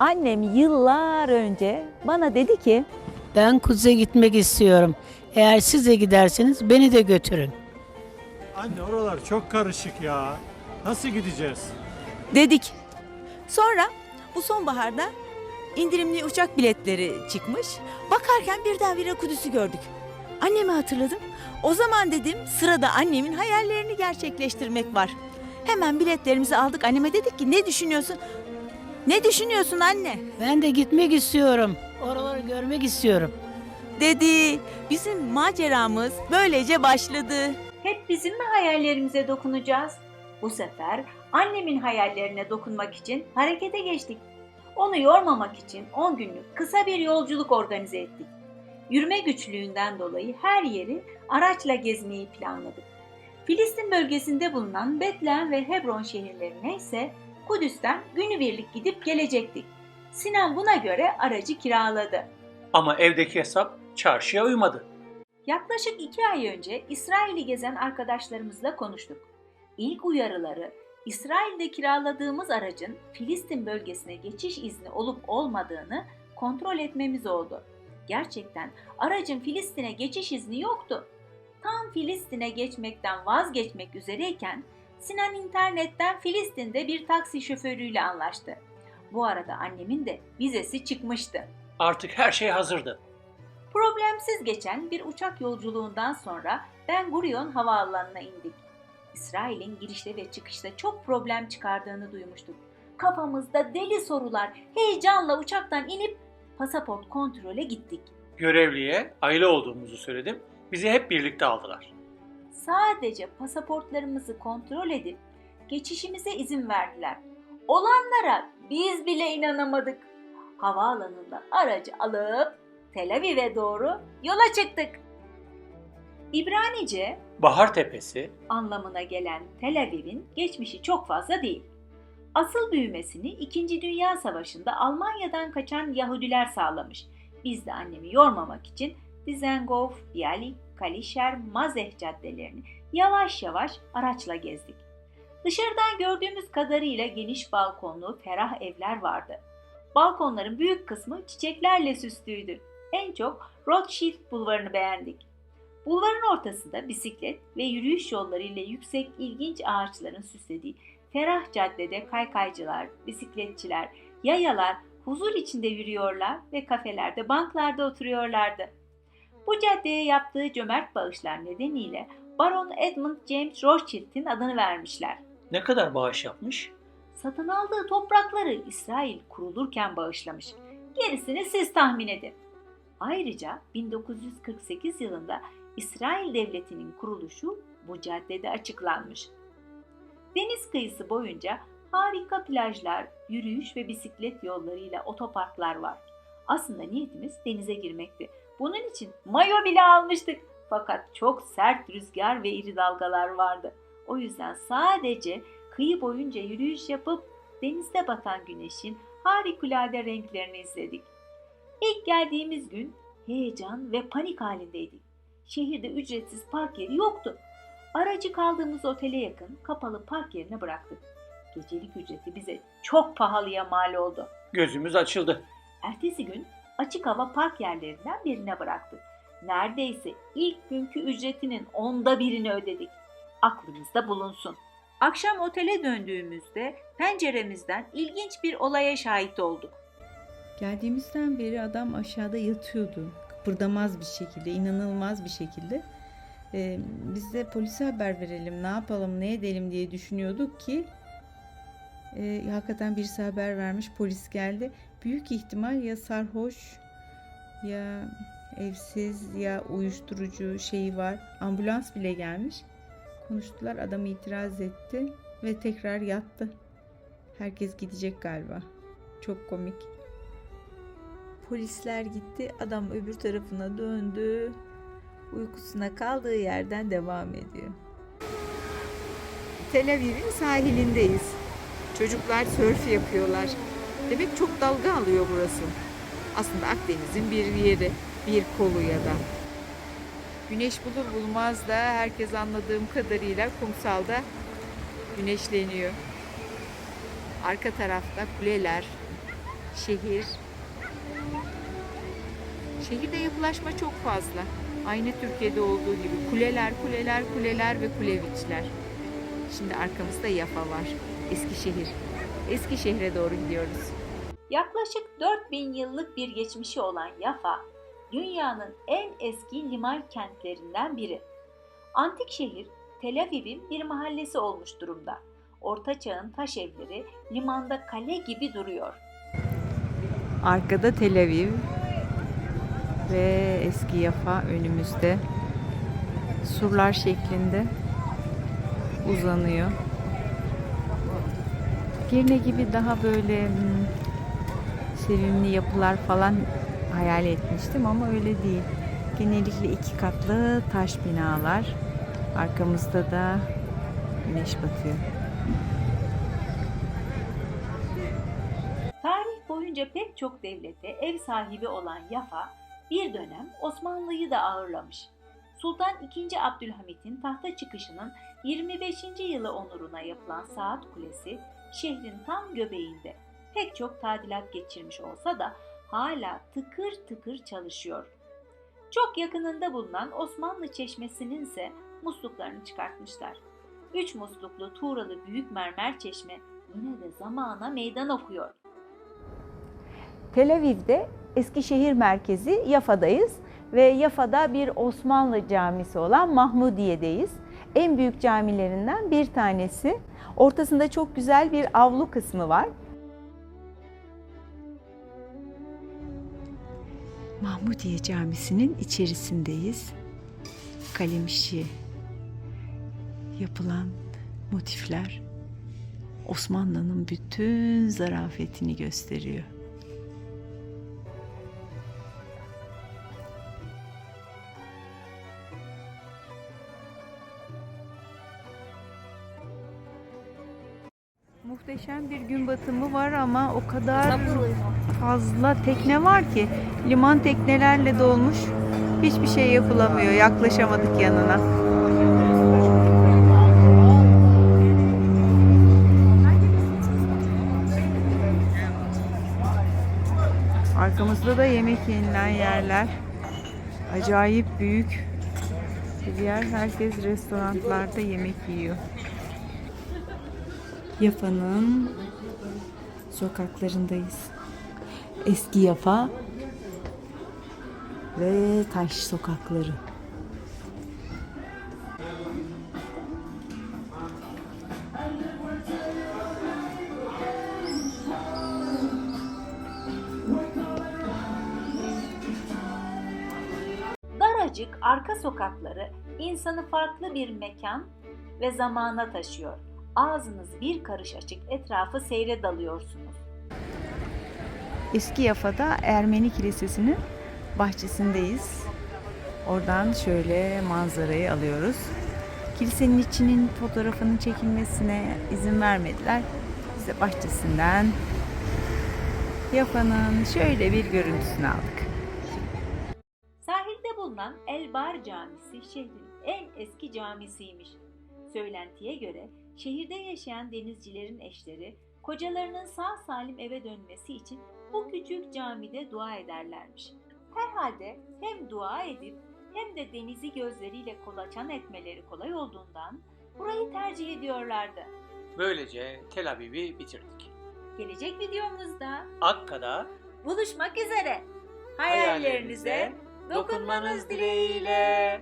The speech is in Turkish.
Annem yıllar önce bana dedi ki Ben Kudüs'e gitmek istiyorum. Eğer siz de giderseniz beni de götürün. Anne oralar çok karışık ya. Nasıl gideceğiz? dedik. Sonra bu sonbaharda indirimli uçak biletleri çıkmış. Bakarken birdenbire Kudüs'ü gördük. Annemi hatırladım. O zaman dedim sırada annemin hayallerini gerçekleştirmek var. Hemen biletlerimizi aldık. Anneme dedik ki ne düşünüyorsun? Ne düşünüyorsun anne? Ben de gitmek istiyorum. Oraları görmek istiyorum. Dedi. Bizim maceramız böylece başladı. Hep bizim mi hayallerimize dokunacağız? Bu sefer annemin hayallerine dokunmak için harekete geçtik. Onu yormamak için 10 günlük kısa bir yolculuk organize ettik. Yürüme güçlüğünden dolayı her yeri araçla gezmeyi planladık. Filistin bölgesinde bulunan Betlehem ve Hebron şehirlerine ise Kudüs'ten günübirlik gidip gelecektik. Sinan buna göre aracı kiraladı. Ama evdeki hesap çarşıya uymadı. Yaklaşık iki ay önce İsrail'i gezen arkadaşlarımızla konuştuk. İlk uyarıları İsrail'de kiraladığımız aracın Filistin bölgesine geçiş izni olup olmadığını kontrol etmemiz oldu. Gerçekten aracın Filistin'e geçiş izni yoktu. Tam Filistin'e geçmekten vazgeçmek üzereyken Sinan internetten Filistin'de bir taksi şoförüyle anlaştı. Bu arada annemin de vizesi çıkmıştı. Artık her şey hazırdı. Problemsiz geçen bir uçak yolculuğundan sonra Ben Gurion havaalanına indik. İsrail'in girişte ve çıkışta çok problem çıkardığını duymuştuk. Kafamızda deli sorular, heyecanla uçaktan inip pasaport kontrole gittik. Görevliye aile olduğumuzu söyledim. Bizi hep birlikte aldılar. Sadece pasaportlarımızı kontrol edip geçişimize izin verdiler. Olanlara biz bile inanamadık. Havaalanında aracı alıp Tel Aviv'e doğru yola çıktık. İbranice Bahar Tepesi, anlamına gelen Tel Aviv'in geçmişi çok fazla değil. Asıl büyümesini 2. Dünya Savaşı'nda Almanya'dan kaçan Yahudiler sağlamış. Biz de annemi yormamak için Dizengoff, Bialik, Kalişer, Mazeh caddelerini yavaş yavaş araçla gezdik. Dışarıdan gördüğümüz kadarıyla geniş balkonlu, ferah evler vardı. Balkonların büyük kısmı çiçeklerle süslüydü. En çok Rothschild bulvarını beğendik. Bulvarın ortasında bisiklet ve yürüyüş yolları ile yüksek ilginç ağaçların süslediği ferah caddede kaykaycılar, bisikletçiler, yayalar huzur içinde yürüyorlar ve kafelerde, banklarda oturuyorlardı. Bu caddeye yaptığı cömert bağışlar nedeniyle Baron Edmund James Rothschild'in adını vermişler. ne kadar bağış yapmış? Satın aldığı toprakları İsrail kurulurken bağışlamış. Gerisini siz tahmin edin. Ayrıca 1948 yılında İsrail Devleti'nin kuruluşu bu caddede açıklanmış. Deniz kıyısı boyunca harika plajlar, yürüyüş ve bisiklet yollarıyla otoparklar var. Aslında niyetimiz denize girmekti. Bunun için mayo bile almıştık. Fakat çok sert rüzgar ve iri dalgalar vardı. O yüzden sadece kıyı boyunca yürüyüş yapıp denizde batan güneşin harikulade renklerini izledik. İlk geldiğimiz gün heyecan ve panik halindeydik. Şehirde ücretsiz park yeri yoktu. Aracı kaldığımız otele yakın kapalı park yerine bıraktık. Gecelik ücreti bize çok pahalıya mal oldu. Gözümüz açıldı. Ertesi gün açık hava park yerlerinden birine bıraktık. Neredeyse ilk günkü ücretinin onda birini ödedik. Aklınızda bulunsun. Akşam otele döndüğümüzde penceremizden ilginç bir olaya şahit olduk. Geldiğimizden beri adam aşağıda yatıyordu. Kıpırdamaz bir şekilde, inanılmaz bir şekilde. Ee, biz de polise haber verelim, ne yapalım, ne edelim diye düşünüyorduk ki e, hakikaten birisi haber vermiş, polis geldi. Büyük ihtimal ya sarhoş ya evsiz ya uyuşturucu şeyi var. Ambulans bile gelmiş. Konuştular, adam itiraz etti ve tekrar yattı. Herkes gidecek galiba. Çok komik. Polisler gitti. Adam öbür tarafına döndü. Uykusuna kaldığı yerden devam ediyor. Tel Aviv'in sahilindeyiz. Çocuklar sörf yapıyorlar. Demek çok dalga alıyor burası. Aslında Akdeniz'in bir yeri, bir kolu ya da. Güneş bulur bulmaz da herkes anladığım kadarıyla kumsalda güneşleniyor. Arka tarafta kuleler, şehir. Şehirde yapılaşma çok fazla. Aynı Türkiye'de olduğu gibi kuleler, kuleler, kuleler ve kuleviçler. Şimdi arkamızda Yafa var. Eskişehir. Eskişehir'e doğru gidiyoruz. Yaklaşık 4000 yıllık bir geçmişi olan Yafa, dünyanın en eski liman kentlerinden biri. Antik şehir, Tel Aviv'in bir mahallesi olmuş durumda. Orta çağın taş evleri limanda kale gibi duruyor. Arkada Tel Aviv ve eski Yafa önümüzde. Surlar şeklinde uzanıyor. Girne gibi daha böyle hmm, sevimli yapılar falan hayal etmiştim ama öyle değil. Genellikle iki katlı taş binalar. Arkamızda da güneş batıyor. Tarih boyunca pek çok devlete ev sahibi olan Yafa, bir dönem Osmanlı'yı da ağırlamış. Sultan II. Abdülhamit'in tahta çıkışının 25. yılı onuruna yapılan Saat Kulesi, şehrin tam göbeğinde pek çok tadilat geçirmiş olsa da hala tıkır tıkır çalışıyor. Çok yakınında bulunan Osmanlı Çeşmesi'nin ise musluklarını çıkartmışlar. Üç musluklu tuğralı büyük mermer çeşme yine de zamana meydan okuyor. Tel Aviv'de Eskişehir merkezi Yafa'dayız ve Yafa'da bir Osmanlı camisi olan Mahmudiye'deyiz. En büyük camilerinden bir tanesi. Ortasında çok güzel bir avlu kısmı var. Mahmudiye Camisi'nin içerisindeyiz. Kalemişi yapılan motifler Osmanlı'nın bütün zarafetini gösteriyor. Muhteşem bir gün batımı var ama o kadar fazla tekne var ki liman teknelerle dolmuş. Hiçbir şey yapılamıyor. Yaklaşamadık yanına. Arkamızda da yemek yenilen yerler. Acayip büyük bir yer. Herkes restoranlarda yemek yiyor. Yafa'nın sokaklarındayız. Eski Yafa ve taş sokakları. Daracık arka sokakları insanı farklı bir mekan ve zamana taşıyor. Ağzınız bir karış açık etrafı seyre dalıyorsunuz. Eski Yafa'da Ermeni Kilisesi'nin bahçesindeyiz. Oradan şöyle manzarayı alıyoruz. Kilisenin içinin fotoğrafının çekilmesine izin vermediler. Bize bahçesinden Yafa'nın şöyle bir görüntüsünü aldık. Sahilde bulunan Elbar Camisi şehrin en eski camisiymiş. Söylentiye göre şehirde yaşayan denizcilerin eşleri kocalarının sağ salim eve dönmesi için bu küçük camide dua ederlermiş. Herhalde hem dua edip hem de denizi gözleriyle kolaçan etmeleri kolay olduğundan burayı tercih ediyorlardı. Böylece Tel Aviv'i bitirdik. Gelecek videomuzda Akka'da buluşmak üzere. Hayallerinize dokunmanız dileğiyle.